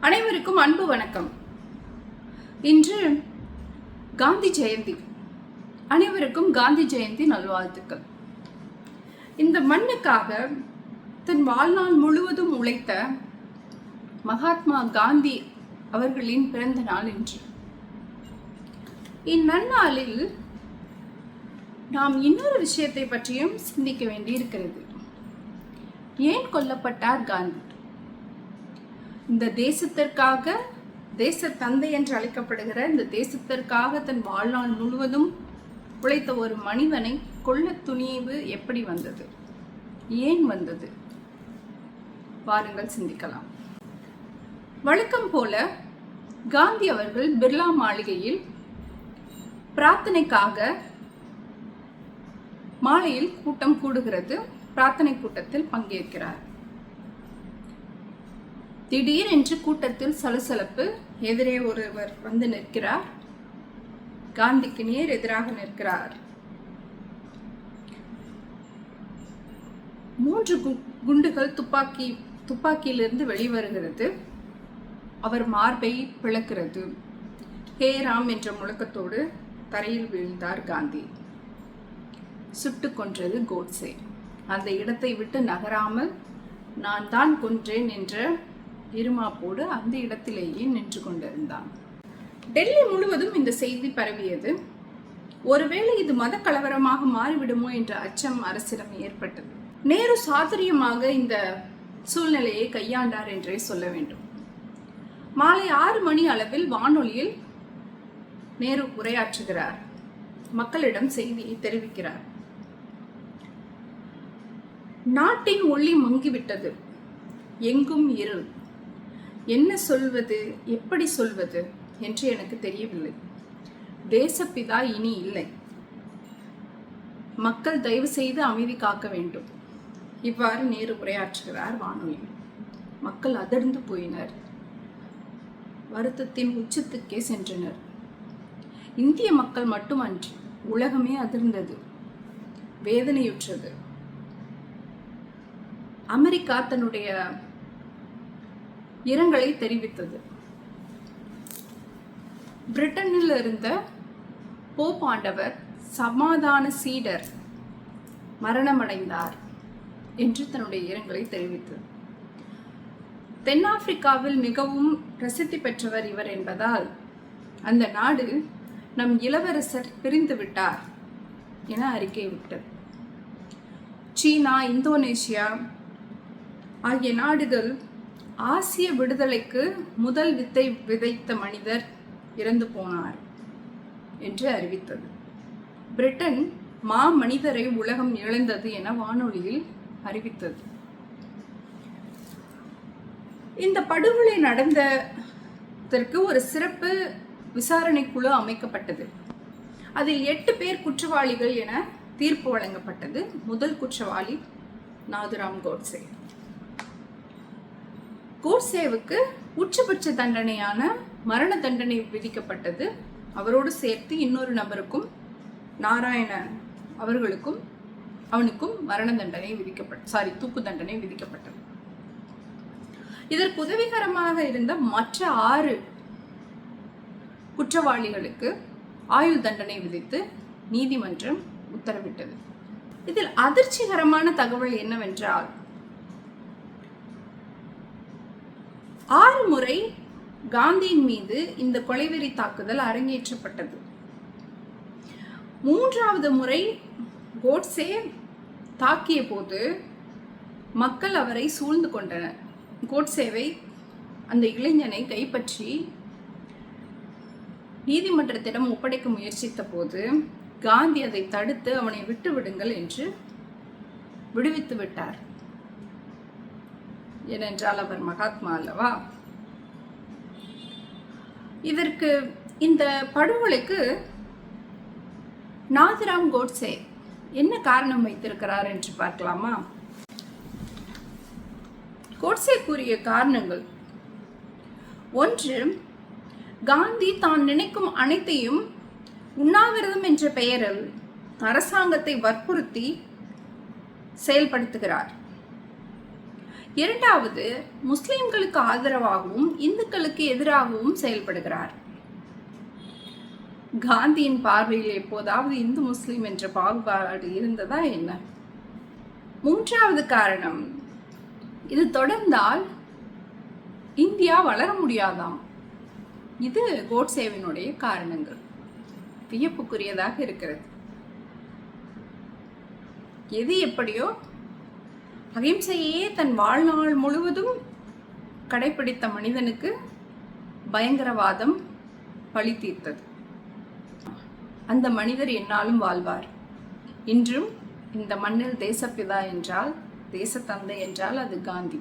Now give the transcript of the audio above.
அனைவருக்கும் அன்பு வணக்கம். இன்று காந்தி ஜெயந்தி. அனைவருக்கும் காந்தி ஜெயந்தி நல்வாழ்த்துக்கள். இந்த மண்ணுக்காக தன் வாழ்நாள் முழுவதும் உழைத்த மகாத்மா காந்தி அவர்களின் பிறந்த நாள் இன்று. இந்நன்னாளில் நாம் இன்னொரு விஷயத்தை பற்றியும் சிந்திக்க வேண்டியிருக்கிறது. ஏன் கொல்லப்பட்டார் காந்தி? இந்த தேசத்திற்காக தேச தந்தை என்று அழைக்கப்படுகிற இந்த தேசத்திற்காக தன் வாழ்நாள் முழுவதும் உழைத்த ஒரு மனிதனை கொள்ள துணிவு எப்படி வந்தது? ஏன் வந்தது? வாருங்கள் சிந்திக்கலாம். வழக்கம் போல காந்தி அவர்கள் பிர்லா மாளிகையில் பிரார்த்தனைக்காக மாலையில் கூட்டம் கூடுகிறது. பிரார்த்தனை கூட்டத்தில் பங்கேற்கிறார். திடீரென்று கூட்டத்தில் சலசலப்பு எதிரே ஒருவர் வந்து நிற்கிறார். காந்திக்கு நேர் எதிராக நிற்கிறார். மூன்று கு- குண்டுகள் துப்பாக்கி துப்பாக்கியிலிருந்து வெளிவருகிறது. அவர் மார்பை பிளக்கிறது. ஹே ராம் என்ற முழக்கத்தோடு தரையில் வீழ்ந்தார் காந்தி. சுட்டு கொன்றது கோட்ஸே. அந்த இடத்தை விட்டு நகராமல் நான் தான் கொன்றேன் என்ற இருமாப்போடு அந்த இடத்திலேயே நின்று கொண்டிருந்தான். டெல்லி முழுவதும் இந்த செய்தி பரவியது. ஒருவேளை இது மத கலவரமாக மாறிவிடுமோ என்ற அச்சம் அரசிடம் ஏற்பட்டது. நேரு சாதுரியமாக இந்த சூழ்நிலையை கையாண்டார் என்றே சொல்ல வேண்டும். மாலை ஆறு மணி அளவில் வானொலியில் நேரு உரையாற்றுகிறார். மக்களிடம் செய்தியை தெரிவிக்கிறார். நாட்டின் ஒளி மங்கிவிட்டது. எங்கும் இருள். என்ன சொல்வது? எப்படி சொல்வது? என்று எனக்கு தெரியவில்லை. தேசப்பிதா இனி இல்லை. மக்கள் தயவு செய்து அமைதி காக்க வேண்டும். இவ்வாறு நேரு உரையாற்றுகிறார் வானொலி. மக்கள் அதிர்ந்து போயினர். வருத்தத்தின் உச்சத்துக்கே சென்றனர். இந்திய மக்கள் மட்டுமன்றி உலகமே அதிர்ந்தது. வேதனையுற்றது. அமெரிக்கா தன்னுடைய இரங்கலை தெரிவித்தது. பிரிட்டனில் இருந்த போப் ஆண்டவர் சமாதான சீடர் மரணமடைந்தார் என்று தன்னுடைய இரங்கலை தெரிவித்தது. தென்னாப்பிரிக்காவில் மிகவும் பிரசித்தி பெற்றவர் இவர் என்பதால் அந்த நாடு நம் இளவரசர் பிரிந்து விட்டார் என அறிக்கை விட்டது. சீனா இந்தோனேஷியா ஆகிய நாடுகள் ஆசிய விடுதலைக்கு முதல் வித்தை விதைத்த மனிதர் இறந்து போனார் என்று அறிவித்தது. பிரிட்டன் மா மனிதரை உலகம் இழந்தது என வானொலியில் அறிவித்தது. இந்த படுகொலை நடந்ததற்கு ஒரு சிறப்பு விசாரணை குழு அமைக்கப்பட்டது. அதில் எட்டு பேர் குற்றவாளிகள் என தீர்ப்பு வழங்கப்பட்டது. முதல் குற்றவாளி நாதுராம் கோட்சே கோட்சேவுக்கு உச்சபட்ச தண்டனையான மரண தண்டனை விதிக்கப்பட்டது. அவரோடு சேர்த்து இன்னொரு நபருக்கும் நாராயணன் அவர்களுக்கும் அவனுக்கும் மரண தண்டனை விதிக்கப்பட்ட சாரி தூக்கு தண்டனை விதிக்கப்பட்டது. இதற்கு உதவிகரமாக இருந்த மற்ற ஆறு குற்றவாளிகளுக்கு ஆயுள் தண்டனை விதித்து நீதிமன்றம் உத்தரவிட்டது. இதில் அதிர்ச்சிகரமான தகவல் என்னவென்றால் ஆறு முறை காந்தியின் மீது இந்த கொலைவெறி தாக்குதல் அரங்கேற்றப்பட்டது. மூன்றாவது முறை கோட்ஸே தாக்கிய போது மக்கள் அவரை சூழ்ந்து கொண்டனர். கோட்சேவை அந்த இளைஞனை கைப்பற்றி நீதிமன்றத்திடம் ஒப்படைக்க முயற்சித்த போது காந்தி அதை தடுத்து அவனை விட்டு விடுங்கள் என்று விடுவித்து விட்டார். ஏனென்றால் அவர் மகாத்மா அல்லவா? இதற்கு இந்த படுகொலைக்கு நாதிராம் கோட்சே என்ன காரணம் வைத்திருக்கிறார் என்று பார்க்கலாமா? கோட்ஸே கூறிய காரணங்கள். ஒன்று காந்தி தான் நினைக்கும் அனைத்தையும் உண்ணாவிரதம் என்ற பெயரில் அரசாங்கத்தை வற்புறுத்தி செயல்படுத்துகிறார். இரண்டாவது முஸ்லிம்களுக்கு ஆதரவாகவும் இந்துக்களுக்கு எதிராகவும் செயல்படுகிறார். காந்தியின் பார்வையில் எப்போதாவது இந்து முஸ்லிம் என்ற பாகுபாடு இருந்ததா என்ன? மூன்றாவது காரணம் இது தொடர்ந்தால் இந்தியா வளர முடியாதாம். இது கோட்சேவினுடைய காரணங்கள். வியப்புக்குரியதாக இருக்கிறது. எது எப்படியோ அகிம்சையே தன் வாழ்நாள் முழுவதும் கடைபிடித்த மனிதனுக்கு பயங்கரவாதம் பழி தீர்த்தது. அந்த மனிதர் என்னாலும் வாழ்வார். இன்றும் இந்த மண்ணில் தேசப்பிதா என்றால் தேசத்தந்தை என்றால் அது காந்தி.